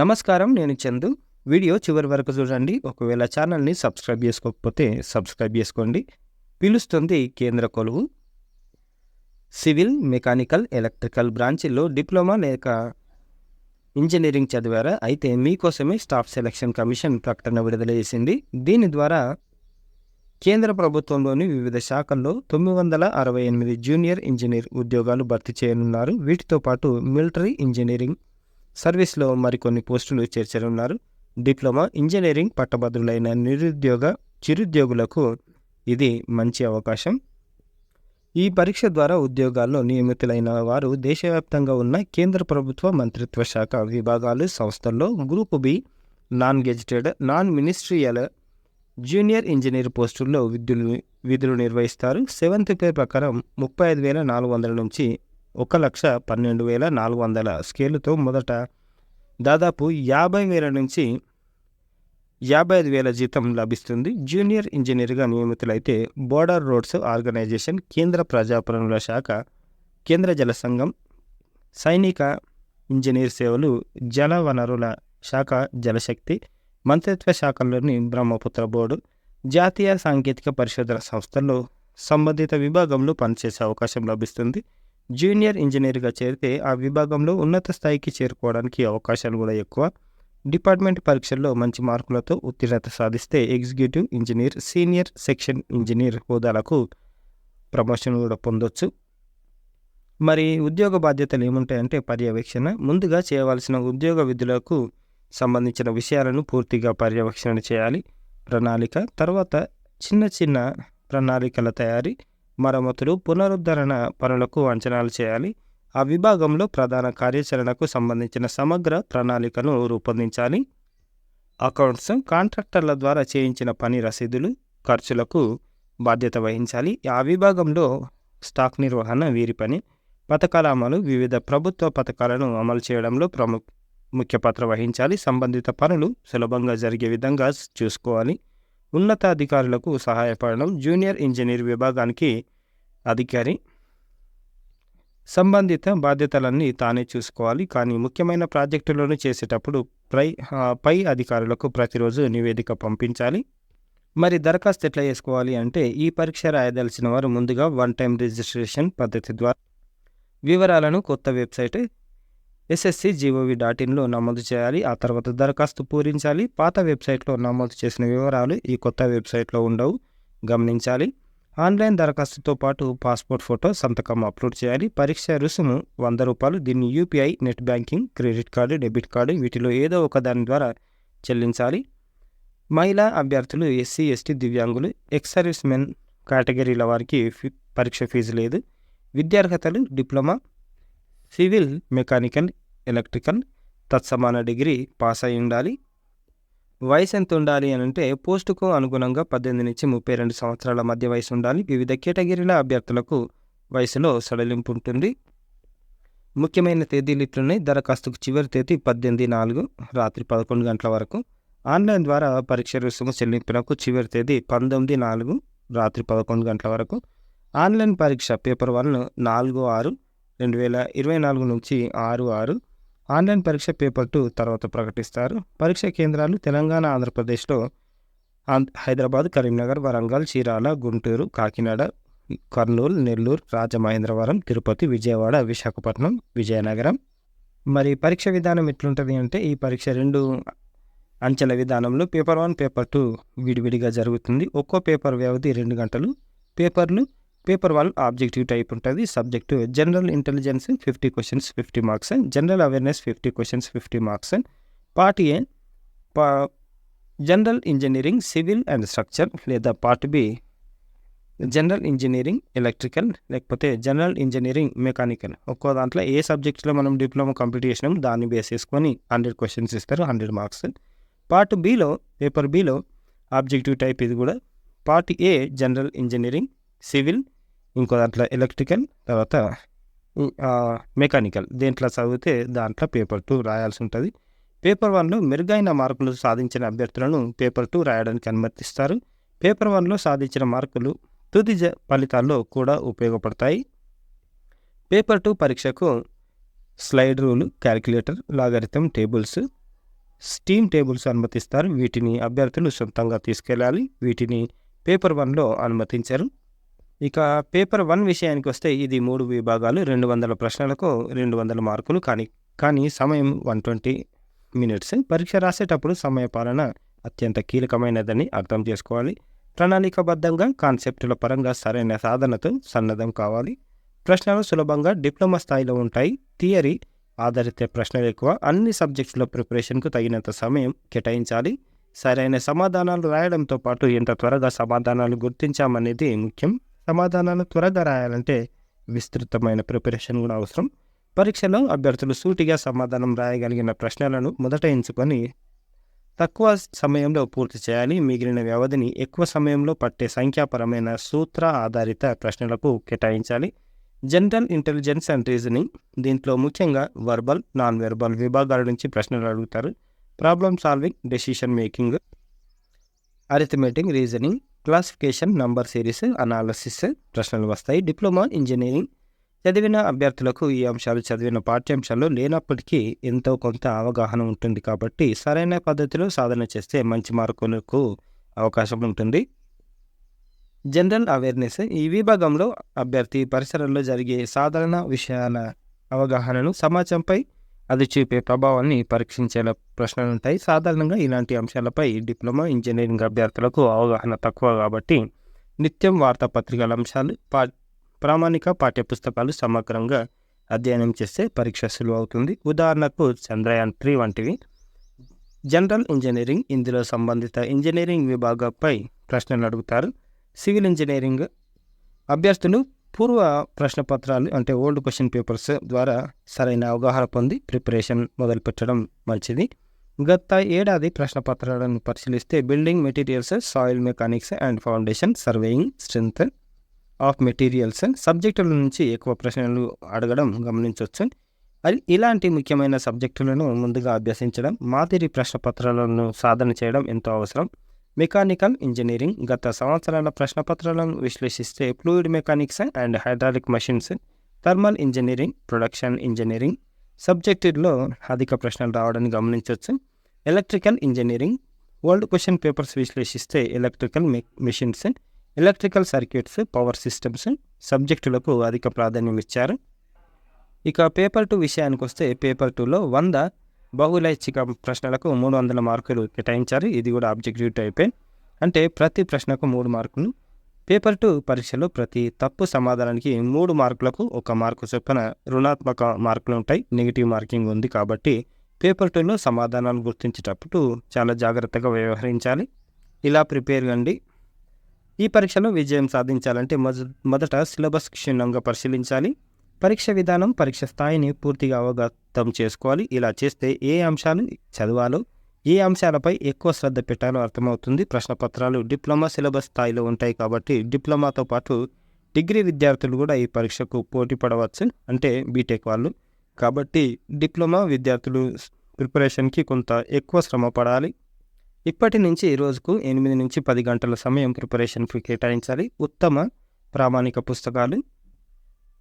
నమస్కారం నేను చందు. వీడియో చివరి వరకు చూడండి. ఒకవేళ ఛానల్ని సబ్స్క్రైబ్ చేసుకోకపోతే సబ్స్క్రైబ్ చేసుకోండి. పిలుస్తుంది కేంద్ర కొలువు. సివిల్ మెకానికల్ ఎలక్ట్రికల్ బ్రాంచ్లో డిప్లొమా లేక ఇంజనీరింగ్ చదివారా? అయితే మీకోసమే స్టాఫ్ సెలక్షన్ కమిషన్ ప్రకటన విడుదల చేసింది. దీని ద్వారా కేంద్ర ప్రభుత్వంలోని వివిధ శాఖల్లో తొమ్మిది వందల అరవై ఎనిమిది జూనియర్ ఇంజనీర్ ఉద్యోగాలు భర్తీ చేయనున్నారు. వీటితో పాటు మిలిటరీ ఇంజనీరింగ్ సర్వీస్లో మరికొన్ని పోస్టులు చేర్చనున్నారు. డిప్లొమా ఇంజనీరింగ్ పట్టభద్రులైన నిరుద్యోగ చిరుద్యోగులకు ఇది మంచి అవకాశం. ఈ పరీక్ష ద్వారా ఉద్యోగాల్లో నియమితులైన వారు దేశవ్యాప్తంగా ఉన్న కేంద్ర ప్రభుత్వ మంత్రిత్వ శాఖ విభాగాలు సంస్థల్లో group B non gazetted non ministerial junior engineer పోస్టుల్లో విధులు విధులు నిర్వహిస్తారు. సెవెంత్ పే ప్రకారం ముప్పై ఐదు వేల నాలుగు వందల నుంచి ఒక లక్ష పన్నెండు వేల నాలుగు వందల స్కేలుతో మొదట దాదాపు యాభై వేల నుంచి యాభై ఐదు వేల జీతం లభిస్తుంది. జూనియర్ ఇంజనీర్గా నియమితులైతే బోర్డర్ రోడ్స్ ఆర్గనైజేషన్ కేంద్ర ప్రజాపనుల శాఖ కేంద్ర జల సంఘం సైనిక ఇంజనీర్ సేవలు జల వనరుల శాఖ జలశక్తి మంత్రిత్వ శాఖలోని బ్రహ్మపుత్ర బోర్డు జాతీయ సాంకేతిక పరిశోధన సంస్థల్లో సంబంధిత విభాగంలో పనిచేసే అవకాశం లభిస్తుంది. జూనియర్ ఇంజనీర్గా చేరితే ఆ విభాగంలో ఉన్నత స్థాయికి చేరుకోవడానికి అవకాశాలు కూడా ఎక్కువ. డిపార్ట్మెంట్ పరీక్షల్లో మంచి మార్కులతో ఉత్తీర్ణత సాధిస్తే executive engineer senior section engineer హోదాలకు promotion కూడా పొందొచ్చు. మరి ఉద్యోగ బాధ్యతలు ఏముంటాయంటే పర్యవేక్షణ. ముందుగా చేయవలసిన ఉద్యోగ విధులకు సంబంధించిన విషయాలను పూర్తిగా పర్యవేక్షణ చేయాలి. ప్రణాళిక తర్వాత చిన్న చిన్న ప్రణాళికల తయారీ మరమ్మతులు పునరుద్ధరణ పనులకు అంచనాలు చేయాలి. ఆ విభాగంలో ప్రధాన కార్యాచరణకు సంబంధించిన సమగ్ర ప్రణాళికను రూపొందించాలి. అకౌంట్స్ కాంట్రాక్టర్ల ద్వారా చేయించిన పని రసీదులు ఖర్చులకు బాధ్యత వహించాలి. ఆ విభాగంలో స్టాక్ నిర్వహణ వీరి పని పథకాల అమలు వివిధ ప్రభుత్వ పథకాలను అమలు చేయడంలో ప్రముఖ ముఖ్య పాత్ర వహించాలి. సంబంధిత పనులు సులభంగా జరిగే విధంగా చూసుకోవాలి. ఉన్నతాధికారులకు సహాయపడడం జూనియర్ ఇంజనీర్ విభాగానికి అధికారి. సంబంధిత బాధ్యతలన్నీ తానే చూసుకోవాలి. కానీ ముఖ్యమైన ప్రాజెక్టులను చేసేటప్పుడు ప్రై పై అధికారులకు ప్రతిరోజు నివేదిక పంపించాలి. మరి దరఖాస్తు ఎట్లా చేసుకోవాలి అంటే ఈ పరీక్ష రాయదలిచిన వారు ముందుగా వన్ టైం రిజిస్ట్రేషన్ పద్ధతి ద్వారా వివరాలను కొత్త వెబ్సైట్ ఎస్ఎస్సి జీఓవి డాట్ ఇన్లో నమోదు చేయాలి. ఆ తర్వాత దరఖాస్తు పూరించాలి. పాత వెబ్సైట్లో నమోదు చేసిన వివరాలు ఈ కొత్త వెబ్సైట్లో ఉండవు. గమనించాలి. ఆన్లైన్ దరఖాస్తుతో పాటు పాస్పోర్ట్ ఫోటో సంతకం అప్లోడ్ చేయాలి. పరీక్ష రుసుము వంద రూపాయలు. దీన్ని UPI net banking credit card debit card వీటిలో ఏదో ఒక దాని ద్వారా చెల్లించాలి. మహిళా అభ్యర్థులు ఎస్సీ ఎస్టీ దివ్యాంగులు ఎక్స్ సర్వీస్ మెన్ కేటగిరీల వారికి ఫీ- పరీక్ష ఫీజు లేదు. విద్యార్హతలు డిప్లొమా సివిల్ మెకానికల్ ఎలక్ట్రికల్ తత్సమాన డిగ్రీ పాస్ అయి ఉండాలి వయసు ఎంత ఉండాలి అని అంటే పోస్టుకు అనుగుణంగా పద్దెనిమిది నుంచి ముప్పై రెండు సంవత్సరాల మధ్య వయసు ఉండాలి వివిధ కేటగిరీల అభ్యర్థులకు వయసులో సడలింపు ఉంటుంది ముఖ్యమైన తేదీలు ఇట్లున్నాయి దరఖాస్తుకు చివరి తేదీ పద్దెనిమిది నాలుగు రాత్రి పదకొండు గంటల వరకు. ఆన్లైన్ ద్వారా పరీక్ష రుసుము చెల్లింపునకు చివరి తేదీ పంతొమ్మిది నాలుగు రాత్రి పదకొండు గంటల వరకు. ఆన్లైన్ పరీక్ష పేపర్ వన్ నాలుగు ఆరు రెండు వేల ఇరవై నాలుగు నుంచి ఆరు ఆరు ఆన్లైన్ పరీక్ష పేపర్ టూ తర్వాత ప్రకటిస్తారు. పరీక్ష కేంద్రాలు తెలంగాణ ఆంధ్రప్రదేశ్లో హైదరాబాద్ కరీంనగర్ వరంగల్ చీరాల గుంటూరు కాకినాడ కర్నూలు నెల్లూరు రాజమహేంద్రవరం తిరుపతి విజయవాడ విశాఖపట్నం విజయనగరం. మరి పరీక్ష విధానం ఎట్లుంటుంది అంటే ఈ పరీక్ష రెండు అంచెల విధానంలో పేపర్ వన్ పేపర్ టూ విడివిడిగా జరుగుతుంది. ఒక్కో పేపర్ వ్యవధి రెండు గంటలు. పేపర్లు పేపర్ వన్ ఆబ్జెక్టివ్ టైప్ ఉంటుంది subject general intelligence fifty questions fifty marks general awareness fifty questions fifty marks part A పా general engineering civil and structure లేదా part B general engineering electrical లేకపోతే జనరల్ ఇంజనీరింగ్ మెకానికల్. ఒక్కో దాంట్లో ఏ సబ్జెక్ట్లో మనం diploma complete చేసినాం దాన్ని బేస్ చేసుకొని హండ్రెడ్ క్వశ్చన్స్ ఇస్తారు హండ్రెడ్ మార్క్స్. పార్ట్ బిలో పేపర్ బిలో ఆబ్జెక్టివ్ టైప్ ఇది కూడా. Part A general engineering civil ఇంకో దాంట్లో ఎలక్ట్రికల్ తర్వాత మెకానికల్. దేంట్లో చదివితే దాంట్లో పేపర్ టూ రాయాల్సి ఉంటుంది. పేపర్ వన్లో మెరుగైన మార్కులు సాధించిన అభ్యర్థులను పేపర్ టూ రాయడానికి అనుమతిస్తారు. పేపర్ వన్లో సాధించిన మార్కులు తుది ఫలితాల్లో కూడా ఉపయోగపడతాయి. పేపర్ టూ పరీక్షకు slide rule calculator logarithm tables steam tables అనుమతిస్తారు. వీటిని అభ్యర్థులు సొంతంగా తీసుకెళ్ళాలి. వీటిని పేపర్ వన్లో అనుమతించారు. ఇక పేపర్ వన్ విషయానికి వస్తే ఇది మూడు విభాగాలు రెండు వందల ప్రశ్నలకు రెండు వందల మార్కులు కానీ కానీ సమయం వన్ ట్వంటీ మినిట్స్. పరీక్ష రాసేటప్పుడు సమయపాలన అత్యంత కీలకమైనదని అర్థం చేసుకోవాలి. ప్రణాళికబద్ధంగా కాన్సెప్టుల పరంగా సరైన సాధనతో సన్నద్ధం కావాలి. ప్రశ్నలు సులభంగా డిప్లొమా స్థాయిలో ఉంటాయి. థియరీ ఆధారిత ప్రశ్నలు ఎక్కువ. అన్ని సబ్జెక్ట్స్లో ప్రిపరేషన్కు తగినంత సమయం కేటాయించాలి. సరైన సమాధానాలు రాయడంతో పాటు ఎంత త్వరగా సమాధానాలు గుర్తించామనేది ముఖ్యం. సమాధానాలు త్వరగా రాయాలంటే విస్తృతమైన ప్రిపరేషన్ కూడా అవసరం. పరీక్షలో అభ్యర్థులు సూటిగా సమాధానం రాయగలిగిన ప్రశ్నలను మొదట ఎంచుకొని తక్కువ సమయంలో పూర్తి చేయాలి. మిగిలిన వ్యవధిని ఎక్కువ సమయంలో పట్టే సంఖ్యాపరమైన సూత్ర ఆధారిత ప్రశ్నలకు కేటాయించాలి. General intelligence and reasoning. దీంట్లో ముఖ్యంగా వర్బల్ నాన్ వెర్బల్ విభాగాల నుంచి ప్రశ్నలు అడుగుతారు. Problem solving decision making arithmetic reasoning classification number series analysis ప్రశ్నలు వస్తాయి. Diploma engineering. చదివిన అభ్యర్థులకు ఈ అంశాలు చదివిన పాఠ్యాంశాల్లో లేనప్పటికీ ఎంతో కొంత అవగాహన ఉంటుంది కాబట్టి సరైన పద్ధతిలో సాధన చేస్తే మంచి మార్కులకు అవకాశం ఉంటుంది. General awareness. ఈ విభాగంలో అభ్యర్థి పరిసరాల్లో జరిగే సాధారణ విషయాల అవగాహనను సమాజంపై అది చూపే ప్రభావాన్ని పరీక్షించేలా ప్రశ్నలు ఉంటాయి. సాధారణంగా ఇలాంటి అంశాలపై డిప్లొమా ఇంజనీరింగ్ అభ్యర్థులకు అవగాహన తక్కువ కాబట్టి నిత్యం వార్తాపత్రికల అంశాలు పా ప్రామాణిక పాఠ్యపుస్తకాలు సమగ్రంగా అధ్యయనం చేస్తే పరీక్ష సులువు అవుతుంది. ఉదాహరణకు చంద్రయాన్ త్రీ వంటివి. జనరల్ ఇంజనీరింగ్ ఇందులో సంబంధిత ఇంజనీరింగ్ విభాగంపై ప్రశ్నలు అడుగుతారు. సివిల్ ఇంజనీరింగ్ అభ్యర్థులు పూర్వ ప్రశ్నపత్రాలు అంటే ఓల్డ్ క్వశ్చన్ పేపర్స్ ద్వారా సరైన అవగాహన పొంది ప్రిపరేషన్ మొదలుపెట్టడం మంచిది. గత ఏడాది ప్రశ్నపత్రాలను పరిశీలిస్తే building materials soil mechanics and foundation surveying strength of materials సబ్జెక్టుల నుంచి ఎక్కువ ప్రశ్నలు అడగడం గమనించవచ్చు. అది ఇలాంటి ముఖ్యమైన సబ్జెక్టులను ముందుగా అభ్యసించడం మాదిరి ప్రశ్నపత్రాలను సాధన చేయడం ఎంతో అవసరం. మెకానికల్ ఇంజనీరింగ్ గత సంవత్సరాల ప్రశ్నపత్రాలను విశ్లేషిస్తే fluid mechanics and hydraulic machines thermal engineering production engineering సబ్జెక్టులో అధిక ప్రశ్నలు రావడాన్ని గమనించవచ్చు electrical engineering world question papers విశ్లేషిస్తే electrical machines electrical circuits power systems సబ్జెక్టులకు అధిక ప్రాధాన్యం ఇచ్చారు. ఇక పేపర్ టూ విషయానికి వస్తే పేపర్ టూలో వంద బహుళైచ్ఛిక ప్రశ్నలకు మూడు వందల మార్కులు కేటాయించారు. ఇది కూడా ఆబ్జెక్టివ్ టైపే అంటే ప్రతి ప్రశ్నకు మూడు మార్కులు. పేపర్ టూ పరీక్షలో ప్రతి తప్పు సమాధానానికి మూడు మార్కులకు ఒక మార్కు చొప్పున రుణాత్మక మార్కులు ఉంటాయి. నెగిటివ్ మార్కింగ్ ఉంది కాబట్టి పేపర్ టూలో సమాధానాలు గుర్తించేటప్పుడు చాలా జాగ్రత్తగా వ్యవహరించాలి. ఇలా ప్రిపేర్ కండి. ఈ పరీక్షలో విజయం సాధించాలంటే మొద మొదట సిలబస్ క్షుణ్ణంగా పరిశీలించాలి. పరీక్ష విధానం పరీక్ష స్థాయిని పూర్తిగా అవగతం చేసుకోవాలి. ఇలా చేస్తే ఏ అంశాలు చదవాలో ఏ అంశాలపై ఎక్కువ శ్రద్ధ పెట్టాలో అర్థమవుతుంది. ప్రశ్నపత్రాలు డిప్లొమా సిలబస్ స్థాయిలో ఉంటాయి కాబట్టి డిప్లొమాతో పాటు డిగ్రీ విద్యార్థులు కూడా ఈ పరీక్షకు పోటీ పడవచ్చు. అంటే బీటెక్ వాళ్ళు. కాబట్టి డిప్లొమా విద్యార్థులు ప్రిపరేషన్కి కొంత ఎక్కువ శ్రమ పడాలి. ఇప్పటి నుంచి ఈ రోజుకు ఎనిమిది నుంచి పది గంటల సమయం ప్రిపరేషన్కి కేటాయించాలి. ఉత్తమ ప్రామాణిక పుస్తకాలు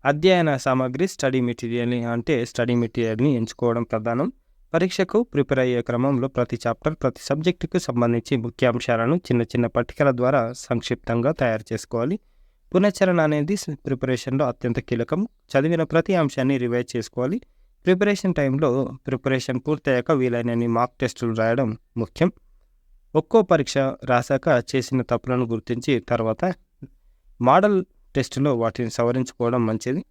అధ్యయన సామాగ్రి స్టడీ మెటీరియల్ని అంటే స్టడీ మెటీరియల్ని ఎంచుకోవడం ప్రధానం. పరీక్షకు ప్రిపేర్ అయ్యే క్రమంలో ప్రతి చాప్టర్ ప్రతి సబ్జెక్టుకు సంబంధించి ముఖ్యాంశాలను చిన్న చిన్న పట్టికల ద్వారా సంక్షిప్తంగా తయారు చేసుకోవాలి. పునశ్చరణ అనేది ప్రిపరేషన్లో అత్యంత కీలకం. చదివిన ప్రతి అంశాన్ని రివైజ్ చేసుకోవాలి. ప్రిపరేషన్ టైంలో ప్రిపరేషన్ పూర్తయ్యాక వీలైనన్ని మార్క్ టెస్టులు రాయడం ముఖ్యం. ఒక్కో పరీక్ష రాశాక చేసిన తప్పులను గుర్తించి తర్వాత మోడల్ టెస్టులో వాటిని సవరించుకోవడం మంచిది.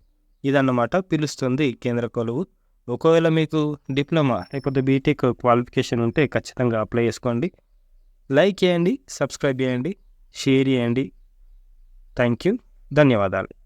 ఇదన్నమాట పిలుస్తుంది కేంద్ర కొలువు. ఒకవేళ మీకు డిప్లొమా లేకపోతే బీటెక్ క్వాలిఫికేషన్ ఉంటే ఖచ్చితంగా అప్లై చేసుకోండి. లైక్ చేయండి సబ్స్క్రైబ్ చేయండి షేర్ చేయండి. Thank you. ధన్యవాదాలు.